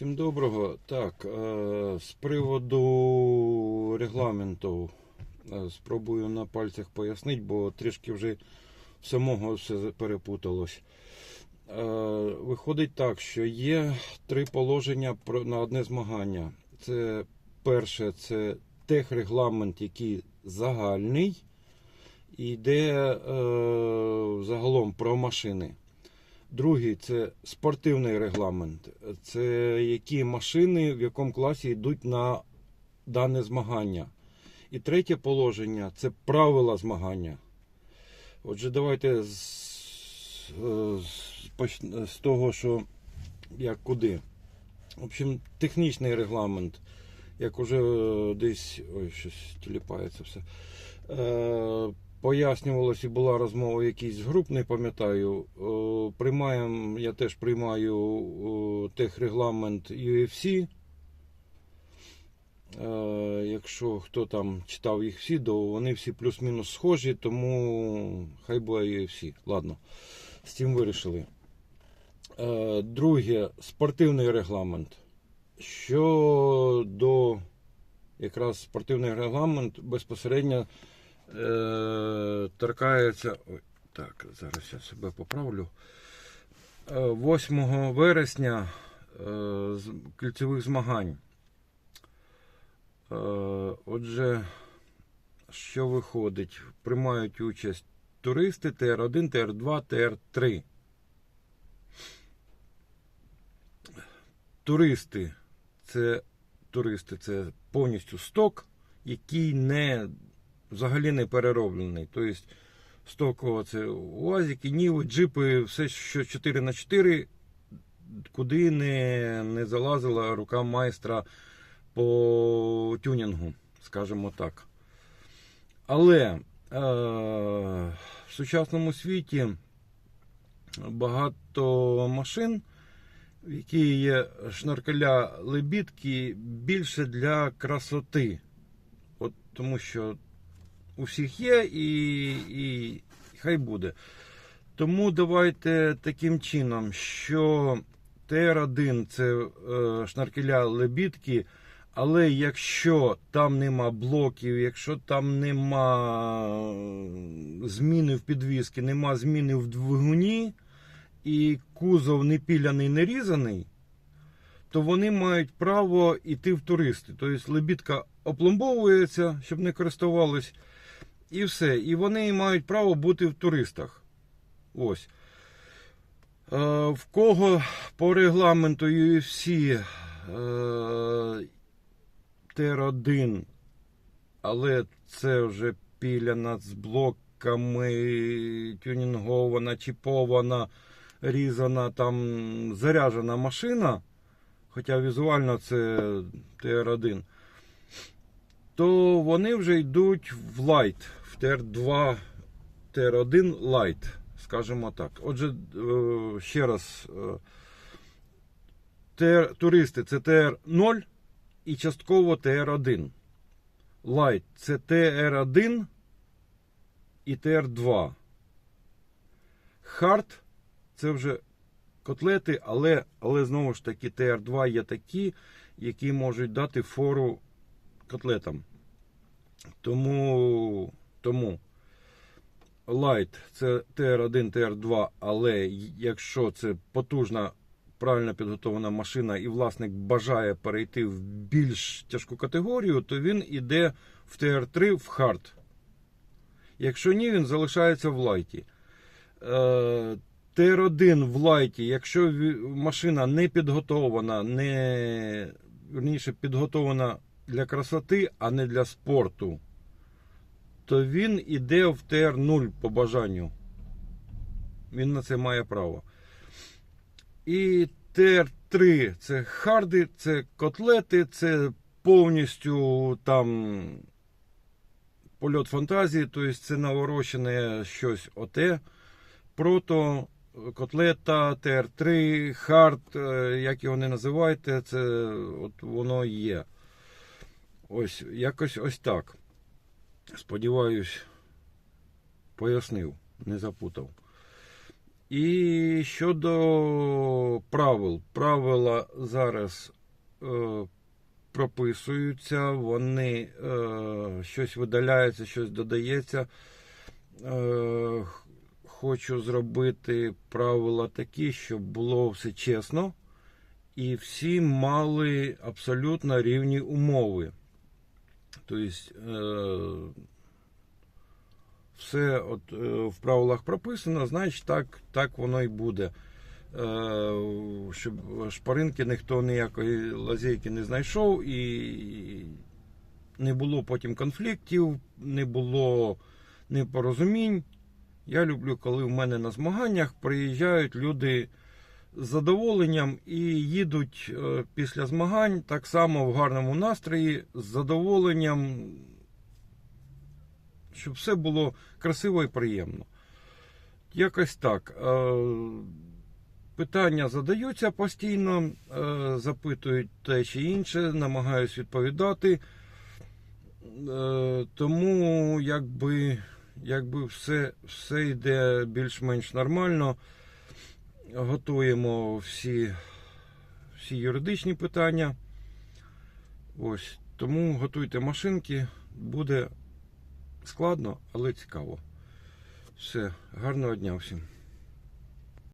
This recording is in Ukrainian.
Всім доброго. Так, е, з приводу регламенту е, спробую на пальцях пояснити, бо трішки вже самого все перепуталось. Е, Виходить так, що є три положення на одне змагання. Це перше, це техрегламент, який загальний, і йде загалом про машини. Другий це спортивний регламент. Це які машини в якому класі йдуть на дане змагання. І третє положення це правила змагання. Отже, давайте з, з, з того, що як куди. В общем, технічний регламент, як уже е, десь. Ой, щось тіліпається все. Е, Пояснювалось і була розмова якийсь з груп, не пам'ятаю. Приймаємо, я теж приймаю техрегламент UFC. Е, Якщо хто там читав їх всі, то вони всі плюс-мінус схожі, тому хай буде UFC. Ладно, з цим вирішили. Е, Друге, спортивний регламент. Щодо якраз спортивний регламент безпосередньо торкається. Ой, так, зараз я себе поправлю. Е, 8 вересня е, з кільцевих змагань. Е, отже, що виходить? Приймають участь туристи ТР1, ТР2, ТР3. Туристи це туристи це повністю сток, який не взагалі не перероблений. Тобто стоково це УАЗики, Ніви, джипи, все, що 4 на 4 куди не, не залазила рука майстра по тюнінгу, скажімо так. Але е, в сучасному світі багато машин, які є шнаркеля лебідки, більше для красоти. От тому що у всіх є і, і хай буде. Тому давайте таким чином, що ТР1 це е, шнаркеля лебідки, але якщо там нема блоків, якщо там нема зміни в підвісці, нема зміни в двигуні, і кузов не піляний, не різаний, то вони мають право йти в туристи. Тобто лебідка опломбовується, щоб не користувались, і все. І вони мають право бути в туристах. Ось. Е, в кого по регламенту UFC е, ТР1, але це вже піляна з блоками, тюнінгована, чіпована, різана, там заряджена машина, хоча візуально це ТР1, то вони вже йдуть в лайт, в ТР2, ТР1 лайт, скажімо так. Отже, е, ще раз, е, ТР, туристи це ТР0 і частково ТР1. Лайт це ТР1 і ТР2. Хард це вже котлети, але, але знову ж таки ТР2 є такі, які можуть дати фору котлетам. Тому, тому Light це TR1, TR2, але якщо це потужна, правильно підготовлена машина і власник бажає перейти в більш тяжку категорію, то він іде в TR3 в Hard. Якщо ні, він залишається в лайті. Е, TR1 в лайті, якщо машина не підготовлена, не вірніше підготовлена для красоти, а не для спорту, то він іде в ТР0 по бажанню. Він на це має право. І ТР3 це харди, це котлети, це повністю там польот фантазії, тобто це наворочене щось оте. Прото, котлета, ТР3, хард, е, як його не називайте, це от воно є. Ось, якось ось так. Сподіваюсь, пояснив, не запутав. І щодо правил. Правила зараз е, прописуються, вони е, щось видаляється, щось додається. Е, хочу зробити правила такі, щоб було все чесно, і всі мали абсолютно рівні умови. Тобто, все от, е, в правилах прописано, значить так, так воно і буде. Е, щоб шпаринки ніхто ніякої лазейки не знайшов і не було потім конфліктів, не було непорозумінь. Я люблю, коли в мене на змаганнях приїжджають люди з задоволенням і їдуть е, після змагань так само в гарному настрої, з задоволенням, щоб все було красиво і приємно. Якось так. Е, Питання задаються постійно, е, запитують те чи інше, намагаюсь відповідати. Тому якби, якби все, все йде більш-менш нормально. Готуємо всі, всі юридичні питання. Ось. Тому готуйте машинки, буде складно, але цікаво. Все, гарного дня всім.